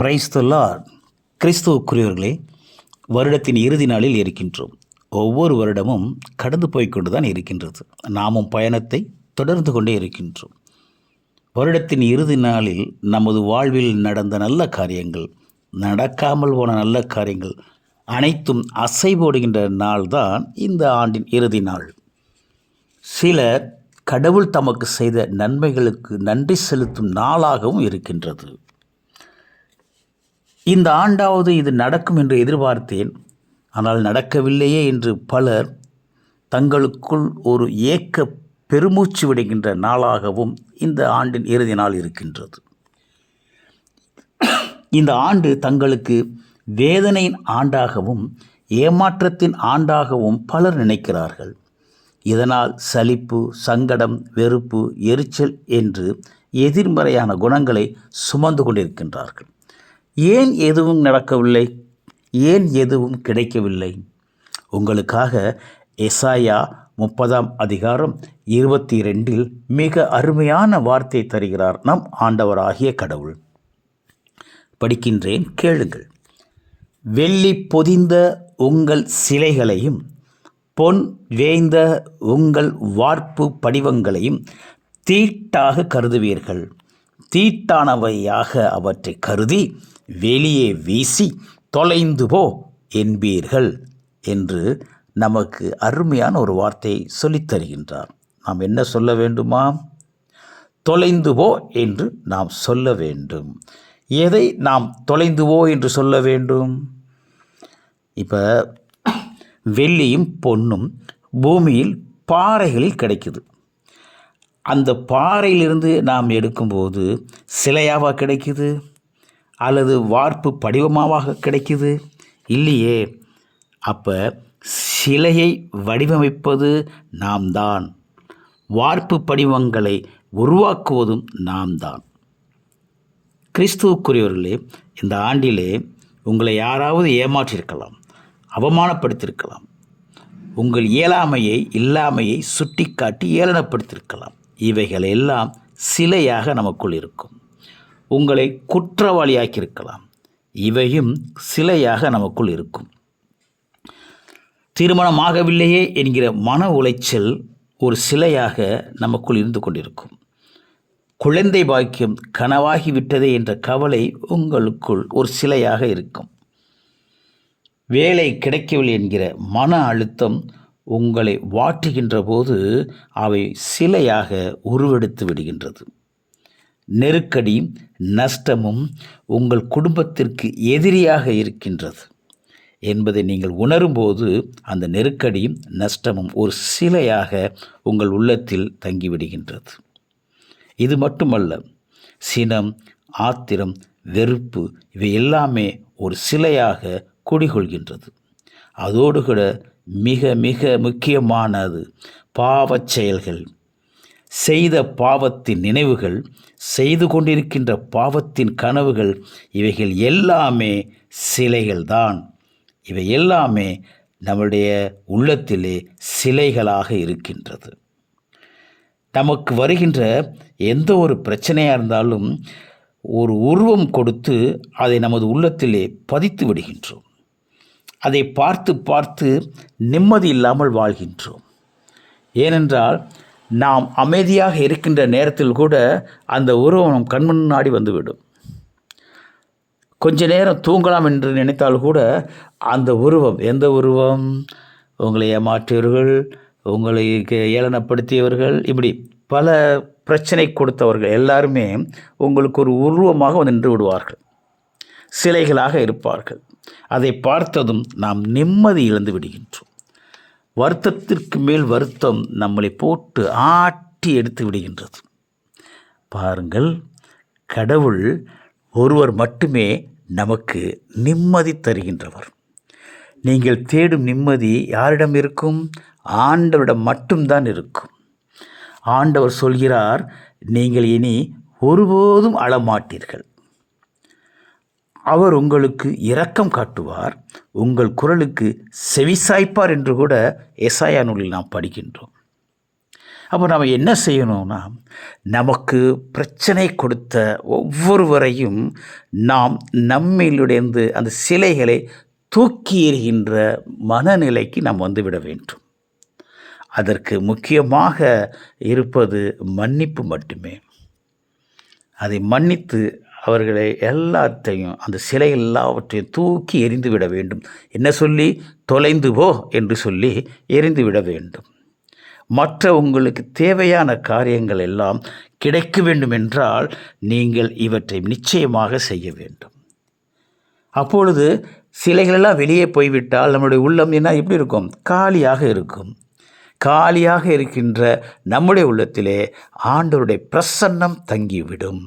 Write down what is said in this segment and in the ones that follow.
பிரைஸ்தொல்லா கிறிஸ்துவுக்குரியவர்களே வருடத்தின் இறுதி நாளில் இருக்கின்றோம். ஒவ்வொரு வருடமும் கடந்து போய்கொண்டு தான் இருக்கின்றது. நாமும் பயணத்தை தொடர்ந்து கொண்டே இருக்கின்றோம். வருடத்தின் இறுதி நாளில் நமது வாழ்வில் நடந்த நல்ல காரியங்கள் நடக்காமல் போன நல்ல காரியங்கள் அனைத்தும் அசைபோடுகின்ற நாள்தான் இந்த ஆண்டின் இறுதி நாள். சிலர் கடவுள் தமக்கு செய்த நன்மைகளுக்கு நன்றி செலுத்தும் நாளாகவும் இருக்கின்றது. இந்த ஆண்டாவது இது நடக்கும் என்று எதிர்பார்த்தேன். ஆனால் நடக்கவில்லையே என்று பலர் தங்களுக்குள் ஒரு ஏக்க பெருமூச்சு விடுகின்ற நாளாகவும் இந்த ஆண்டின் இறுதி நாள் இருக்கின்றது. இந்த ஆண்டு தங்களுக்கு வேதனையின் ஆண்டாகவும் ஏமாற்றத்தின் ஆண்டாகவும் பலர் நினைக்கிறார்கள். இதனால் சலிப்பு சங்கடம் வெறுப்பு எரிச்சல் என்று எதிர்மறையான குணங்களை சுமந்து கொண்டிருக்கின்றார்கள். ஏன் எதுவும் நடக்கவில்லை? ஏன் எதுவும் கிடைக்கவில்லை? உங்களுக்காக எசாயா முப்பதாம் அதிகாரம் இருபத்தி ரெண்டில் மிக அருமையான வார்த்தை தருகிறார் நம் ஆண்டவராகிய கடவுள். படிக்கின்றேன் கேளுங்கள். வெள்ளி பொதிந்த உங்கள் சிலைகளையும் பொன் வேய்ந்த உங்கள் வார்ப்பு படிவங்களையும் தீட்டாக கருதுவீர்கள். தீட்டானவையாக அவற்றை கருதி வெளியே வீசி தொலைந்து போ என்பீர்கள் என்று நமக்கு அருமையான ஒரு வார்த்தையை சொல்லித்தருகின்றார் நாம் என்ன சொல்ல வேண்டுமா தொலைந்து போ என்று நாம் சொல்ல வேண்டும். எதை நாம் தொலைந்து போ என்று சொல்ல வேண்டும்? இப்போ வெள்ளியும் பொன்னும் பூமியில் பாறைகளில் கிடைக்குது. அந்த பாறையிலிருந்து நாம் எடுக்கும்போது சிலையாவா கிடைக்குது? அல்லது வார்ப்பு படிவமாவாக கிடைக்குது? இல்லையே. அப்போ சிலையை வடிவமைப்பது நாம் தான் வார்ப்பு படிவங்களை உருவாக்குவதும் நாம் தான் கிறிஸ்துவுக்குரியவர்களே இந்த ஆண்டிலே உங்களை யாராவது ஏமாற்றியிருக்கலாம் அவமானப்படுத்தியிருக்கலாம் உங்கள் இயலாமையை இல்லாமையை சுட்டிக்காட்டி ஏளனப்படுத்தியிருக்கலாம். இவைகள் எல்லாம் சிலையாக நமக்குள் இருக்கும். உங்களை குற்றவாளியாக்கியிருக்கலாம். இவையும் சிலையாக நமக்குள் இருக்கும். திருமணமாகவில்லையே என்கிற மன உளைச்சல் ஒரு சிலையாக நமக்குள் இருந்து கொண்டிருக்கும். குழந்தை பாக்கியம் கனவாகிவிட்டதே என்ற கவலை உங்களுக்குள் ஒரு சிலையாக இருக்கும். வேலை கிடைக்கவில்லை என்கிற மன அழுத்தம் உங்களை வாட்டுகின்ற போது அவை சிலையாக உருவெடுத்து விடுகின்றது. நெருக்கடி நஷ்டமும் உங்கள் குடும்பத்திற்கு எதிரியாக இருக்கின்றது என்பதை நீங்கள் உணரும்போது அந்த நெருக்கடியும் நஷ்டமும் ஒரு சிலையாக உங்கள் உள்ளத்தில் தங்கிவிடுகின்றது. இது மட்டுமல்ல சினம் ஆத்திரம் வெறுப்பு இவை எல்லாமே ஒரு சிலையாக குடிகொள்கின்றது. அதோடு கூட மிக மிக முக்கியமானது பாவச் செயல்கள். செய்த பாவத்தின் நினைவுகள் செய்து கொண்டிருக்கின்ற பாவத்தின் கனவுகள் இவைகள் எல்லாமே சிலைகள்தான். இவை எல்லாமே நம்முடைய உள்ளத்திலே சிலைகளாக இருக்கின்றது. நமக்கு வருகின்ற எந்த ஒரு பிரச்சனையாக இருந்தாலும் ஒரு உருவம் கொடுத்து அதை நமது உள்ளத்திலே பதித்து விடுகின்றோம். அதை பார்த்து பார்த்து நிம்மதி இல்லாமல் வாழ்கின்றோம். ஏனென்றால் நாம் அமைதியாக இருக்கின்ற நேரத்தில் கூட அந்த உருவம் நம் கண் முன்னாடி வந்துவிடும். கொஞ்ச நேரம் தூங்கலாம் என்று நினைத்தால் கூட அந்த உருவம் எந்த உருவம்? உங்களை ஏமாற்றியவர்கள் உங்களை கே- ஏளனப்படுத்தியவர்கள் இப்படி பல பிரச்சனை கொடுத்தவர்கள் எல்லாருமே உங்களுக்கு ஒரு உருவமாக நின்று விடுவார்கள். சிலைகளாக இருப்பார்கள். அதை பார்த்ததும் நாம் நிம்மதி இழந்து விடுகின்றோம். வருத்தத்திற்கு மேல் வருத்தம் நம்மளை போட்டு ஆட்டி எடுத்து விடுகின்றது. பாருங்கள் கடவுள் ஒருவர் மட்டுமே நமக்கு நிம்மதி தருகின்றவர். நீங்கள் தேடும் நிம்மதி யாரிடம் இருக்கும்? ஆண்டவரிடம் மட்டும்தான் இருக்கும். ஆண்டவர் சொல்கிறார் நீங்கள் இனி ஒருபோதும் அழமாட்டீர்கள். அவர் உங்களுக்கு இரக்கம் காட்டுவார் உங்கள் குரலுக்கு செவிசாய்ப்பார் என்று கூட எசாயா நூலில் நாம் படிக்கின்றோம். அப்போ நம்ம என்ன செய்யணும்னா நமக்கு பிரச்சனை கொடுத்த ஒவ்வொருவரையும் நாம் நம்மிலிருந்து அந்த சிலைகளை தூக்கி எறிகின்ற மனநிலைக்கு நாம் வந்துவிட வேண்டும். அதற்கு முக்கியமாக இருப்பது மன்னிப்பு மட்டுமே. அதை மன்னித்து அவர்களை எல்லாத்தையும் அந்த சிலை எல்லாவற்றையும் தூக்கி எறிந்து விட வேண்டும். என்ன சொல்லி? தொலைந்து போ என்று சொல்லி எறிந்து விட வேண்டும். மற்ற உங்களுக்கு தேவையான காரியங்கள் எல்லாம் கிடைக்க வேண்டும் என்றால் நீங்கள் இவற்றை நிச்சயமாக செய்ய வேண்டும். அப்பொழுது சிலைகளெல்லாம் வெளியே போய்விட்டால் நம்முடைய உள்ளம் என்ன எப்படி இருக்கும்? காலியாக இருக்கும். காலியாக இருக்கின்ற நம்முடைய உள்ளத்திலே ஆண்டவருடைய பிரசன்னம் தங்கிவிடும்.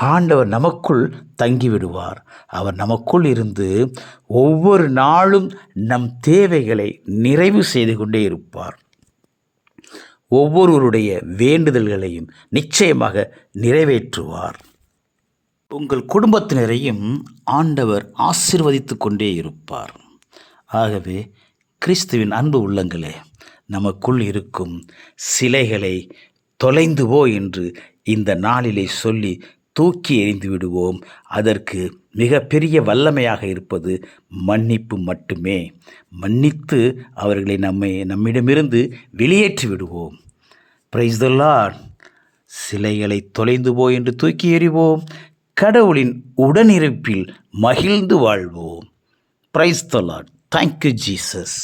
ஆண்டவர் நமக்குள் தங்கிவிடுவார். அவர் நமக்குள் இருந்து ஒவ்வொரு நாளும் நம் தேவைகளை நிறைவு செய்து கொண்டே இருப்பார். ஒவ்வொருவருடைய வேண்டுதல்களையும் நிச்சயமாக நிறைவேற்றுவார். உங்கள் குடும்பத்தினரையும் ஆண்டவர் ஆசிர்வதித்து கொண்டே இருப்பார். ஆகவே கிறிஸ்துவின் அன்பு உள்ளங்களே நமக்குள் இருக்கும் சிலைகளை தொலைந்து போ என்று இந்த நாளிலே சொல்லி தூக்கி எறிந்து விடுவோம். அதற்கு மிகப்பெரிய வல்லமையாக இருப்பது மன்னிப்பு மட்டுமே. மன்னித்து அவர்களை நம்மை நம்மிடமிருந்து வெளியேற்றி விடுவோம். பிரைஸ் த லார்ட் சிலைகளை தொலைந்து போ என்று தூக்கி எறிவோம். கடவுளின் உடனிருப்பில் மகிழ்ந்து வாழ்வோம். Praise the lord thank you Jesus